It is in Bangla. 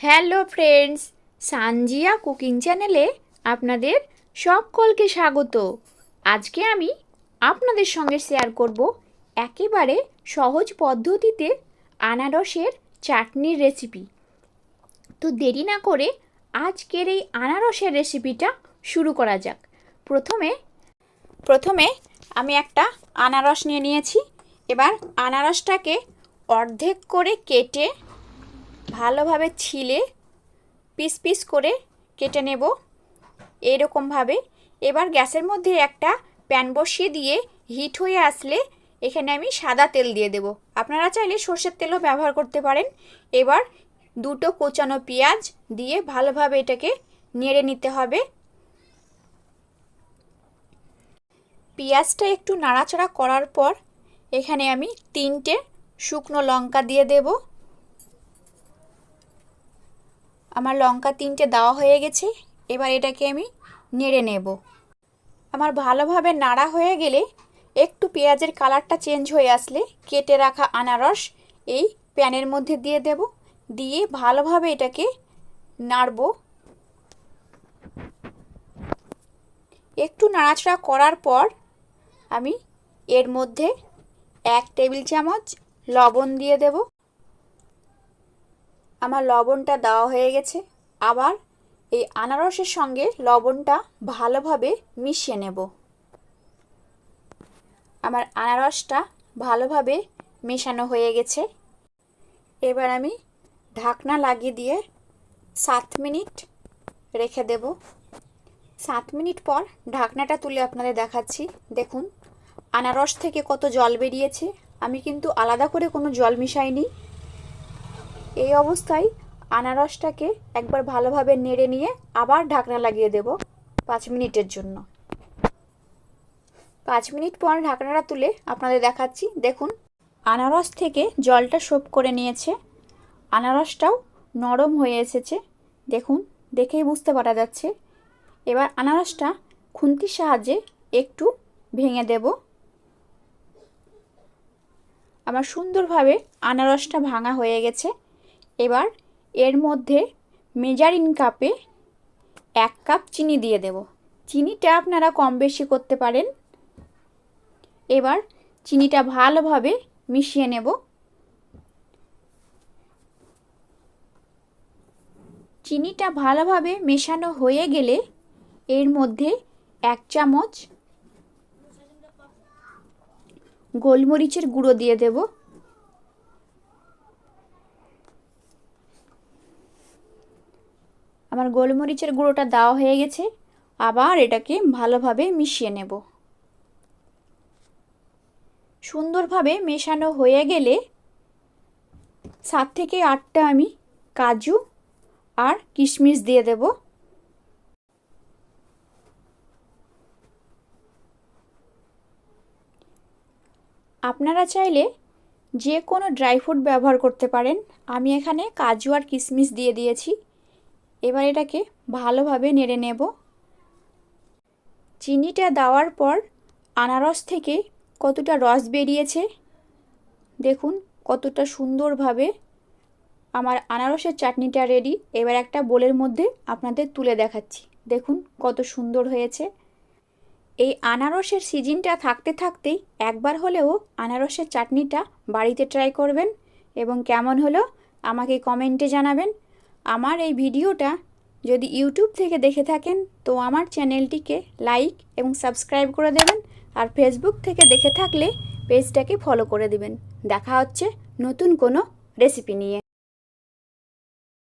হ্যালো ফ্রেন্ডস, সানজিয়া কুকিং চ্যানেলে আপনাদের সকলকে স্বাগত। আজকে আমি আপনাদের সঙ্গে শেয়ার করব একেবারে সহজ পদ্ধতিতে আনারসের চাটনির রেসিপি তো দেরি না করে আজকের এই আনারসের রেসিপিটা শুরু করা যাক। প্রথমে প্রথমে আমি একটা আনারস নিয়ে নিয়েছি। এবার আনারসটাকে অর্ধেক করে কেটে ভালোভাবে ছিলে, পিস পিস করে কেটে নেব এরকমভাবে। এবার গ্যাসের মধ্যে একটা প্যান বসিয়ে দিয়ে হিট হয়ে আসলে এখানে আমি সাদা তেল দিয়ে দেব। আপনারা চাইলে সর্ষের তেলও ব্যবহার করতে পারেন। এবার দুটো কোচানো পেঁয়াজ দিয়ে ভালোভাবে এটাকে নেড়ে নিতে হবে। পেঁয়াজটা একটু নাড়াচাড়া করার পর এখানে আমি তিনটে শুকনো লঙ্কা দিয়ে দেবো। আমার লঙ্কা তিনটে দেওয়া হয়ে গেছে, এবার এটাকে আমি নেড়ে নেব। আমার ভালোভাবে নাড়া হয়ে গেলে একটু পেঁয়াজের কালারটা চেঞ্জ হয়ে আসলে কেটে রাখা আনারস এই প্যানের মধ্যে দিয়ে দেব। দিয়ে ভালোভাবে এটাকে নাড়ব। একটু নাড়াচাড়া করার পর আমি এর মধ্যে এক টেবিল চামচ লবণ দিয়ে দেবো। আমার লবণটা দেওয়া হয়ে গেছে। আবার এই আনারসের সঙ্গে লবণটা ভালোভাবে মিশিয়ে নেব। আমার আনারসটা ভালোভাবে মেশানো হয়ে গেছে। এবার আমি ঢাকনা লাগিয়ে দিয়ে সাত মিনিট রেখে দেব। সাত মিনিট পর ঢাকনাটা তুলে আপনাদের দেখাচ্ছি। দেখুন, আনারস থেকে কত জল বেরিয়েছে। আমি কিন্তু আলাদা করে কোনো জল মিশাইনি। এই অবস্থায় আনারসটাকে একবার ভালোভাবে নেড়ে নিয়ে আবার ঢাকনা লাগিয়ে দেব পাঁচ মিনিটের জন্য। পাঁচ মিনিট পর ঢাকনাটা তুলে আপনাদের দেখাচ্ছি। দেখুন, আনারস থেকে জলটা সোপ করে নিয়েছে। আনারসটাও নরম হয়ে এসেছে। দেখুন, দেখেই বুঝতে পারা যাচ্ছে। এবার আনারসটা খুন্তির সাহায্যে একটু ভেঙে দেব। আমার সুন্দরভাবে আনারসটা ভাঙা হয়ে গেছে। এবার এর মধ্যে মেজারিন কাপে এক কাপ চিনি দিয়ে দেব। চিনিটা আপনারা কম বেশি করতে পারেন। এবার চিনিটা ভালোভাবে মিশিয়ে নেব। চিনিটা ভালোভাবে মেশানো হয়ে গেলে এর মধ্যে এক চামচ গোলমরিচের গুঁড়ো দিয়ে দেবো। আমার গোলমরিচের গুঁড়োটা দেওয়া হয়ে গেছে, আবার এটাকে ভালোভাবে মিশিয়ে নেব। সুন্দরভাবে মেশানো হয়ে গেলে সাত থেকে আটটা আমি কাজু আর কিশমিশ দিয়ে দেব। আপনারা চাইলে যে কোনো ড্রাই ফ্রুট ব্যবহার করতে পারেন। আমি এখানে কাজু আর কিশমিশ দিয়ে দিয়েছি। এবার এটাকে ভালোভাবে নেড়ে নেব। চিনিটা দেওয়ার পর আনারস থেকে কতটা রস বেরিয়েছে, দেখুন কতটা সুন্দরভাবে আমার আনারসের চাটনিটা রেডি এবার একটা বোলের মধ্যে আপনাদের তুলে দেখাচ্ছি। দেখুন কত সুন্দর হয়েছে। এই আনারসের সিজনটা থাকতে থাকতেই একবার হলেও আনারসের চাটনিটা বাড়িতে ট্রাই করবেন এবং কেমন হলো আমাকে কমেন্টে জানাবেন। আমার এই ভিডিওটা যদি ইউটিউব থেকে দেখে থাকেন, তো আমার চ্যানেলটিকে লাইক এবং সাবস্ক্রাইব করে দেবেন আর ফেসবুক থেকে দেখে থাকলে পেজটাকে ফলো করে দেবেন। দেখা হচ্ছে নতুন কোনো রেসিপি নিয়ে।